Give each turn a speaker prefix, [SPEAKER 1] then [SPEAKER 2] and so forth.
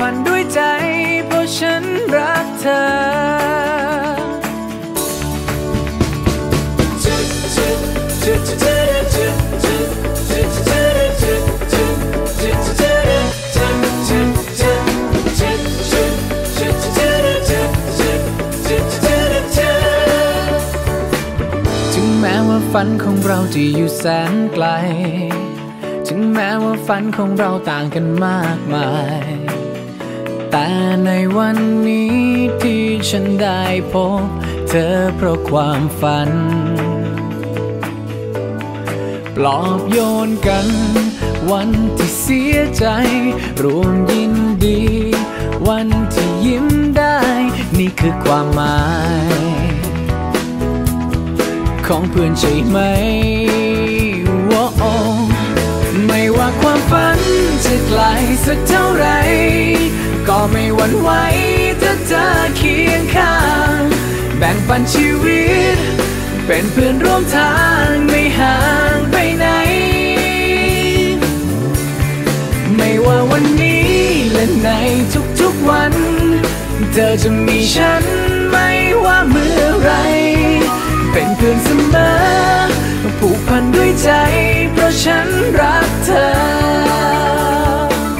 [SPEAKER 1] ผูกพันด้วยใจ เพราะฉันรักเธอถึงแม้ว่าฝันของเราจะอยู่แสนไกล ถึงแม้ว่าฝันของเราต่างกันมากมาย วันนี้ที่ฉันได้พบเธอเพราะความฝัน ปลอบโยนกัน วันที่เสียใจ รวมยินดี วันที่ยิ้มได้ นี่คือความหมาย ของเพื่อนใช่ไหมว้โอไม่ว่าความฝันจะไกลสักเท่าไรก็ไม่ห วันไหวถ้าเธอเคียงข้าง แบ่งปันชีวิต เป็นเพื่อนร่วมทางไม่ห่างไปไหน ไม่ว่าวันนี้และในทุกๆวัน เธอจะมีฉันไม่ว่าเมื่อไร เป็นเพื่อนเสมอผูกพันด้วยใจ